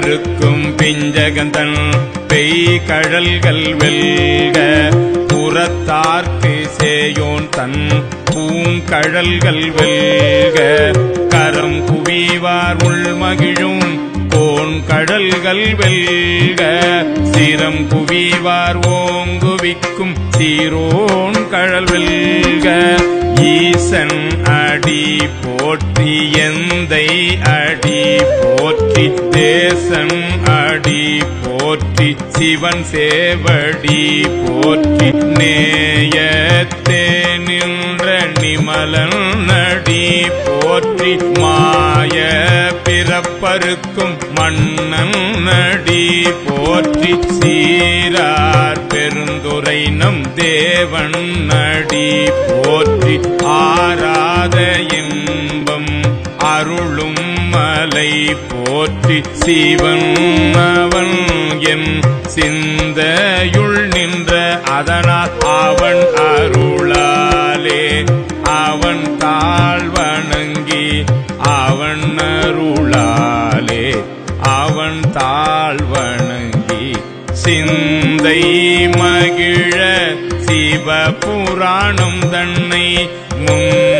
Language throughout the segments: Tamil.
பிறப்பருக்கும் பிஞ்சகந்தன் பெய் கழல்கள் வெல்க. புறத்தார்க்கு சேயோன் தன் பூங்கழல்கள் வெல்க. கரம் குவிவார் உள்மகிழும் கோன் கடல்கள் வெல்க. சிரம் குவிவார் ஓங்குவிக்கும் சீரோன் கழல் வெல்க. ஈசன் அடி போற்றி எந்தை அடி போற்றி தேசன் அடி போற்றி சிவன் சேவடி போற்றி நேயத்தே நின்ற நிமலன் நடி போற்றி மாய பிறப்பருக்கும் மன்னன் நடி போற்றி சீரார் பெருந்துரை நம் தேவன் நடி போற்றி ஆராத இன்பம் அருளும் மலை போற்றி சிவன் அவன் என் சிந்தையுள் நின்ற அதனால் அவன் அருளாலே. அவன் தாழ் வணங்கி அவன் அருளாலே. அவன் தாழ் வணங்கி சிந்தை மகிழ சிவபுராணம் தன்னை முன்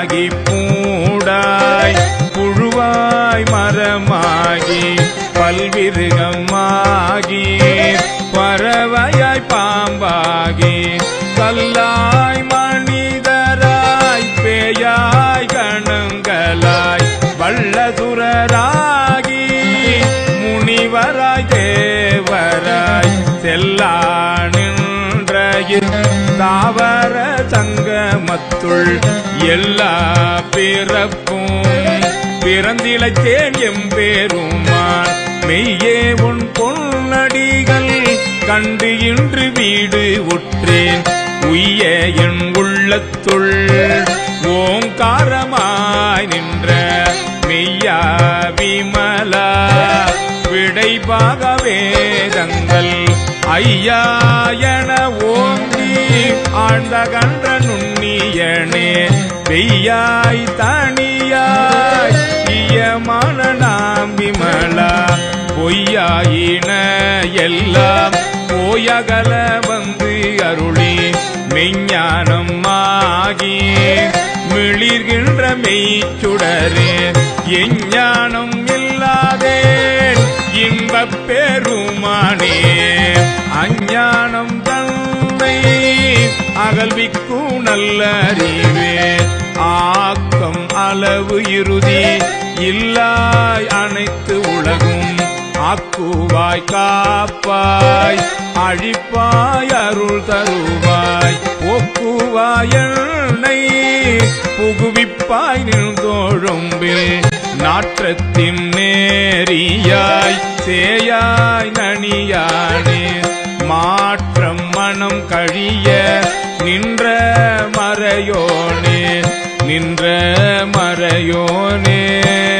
புள்ளாகி பூடாய் புழுவாய் மரமாகி பல்விருகமாகி பறவையாய் பாம்பாகி கல்லாய் மனிதராய் பேயாய் கணங்களாய் வல்லசுரராகி முனிவராய் தேவராய் செல்லா நின்ற தாவர நாமத்துள் எல்லா பிறப்பும் பிறந்திழைத்தேன் எம்பேருமான். மெய்யே உன் பொன்னடிகள் கண்டு இன்று வீடு ஒற்றேன் உய்ய என் உள்ளத்துள் ஓங்காரமாய் நின்ற மெய்யா விமலா. விடைபாக வேதங்கள் ஐயா என ஓங்கி ஆழ்ந்த கன்ற நுண்ணியனே பெய்யாய் தனியாய் இயமான நாம் விமலா பொய்யாயின எல்லாம் போயகல வந்து அருளி மெஞ்ஞானம் ஆகி மிளிர்கின்ற மெய்ச்சுடரே எஞ்ஞானம் இல்லாதே இன்பப் பெருமானே அஞ்ஞானம் தன் அகல்விக்கும் நல்ல அறிவே. ஆக்கம் அளவு இறுதி. இல்லாய் அனைத்து உலகும் ஆக்குவாய் காப்பாய். அழிப்பாய் அருள் தருவாய். ஒக்குவாய் எண்ணெய் புகுவிப்பாய் நின்றோழும்பில் நாற்றத்தின் நேரியாய் சேயாய் நனியானே. மாற்றம் மனம் கழிய நின்ற மறையோனே நின்ற மறையோனே.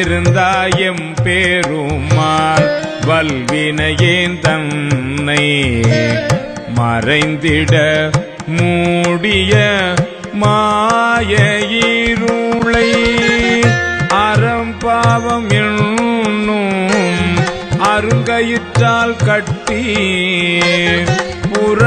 இருந்தாயம் பேருமான் வல்வினையேன் தன்னை மறைந்திட மூடிய மாயிருளை அறம்பாவம் என்னும் அருங்கயிற்றால் கட்டி புற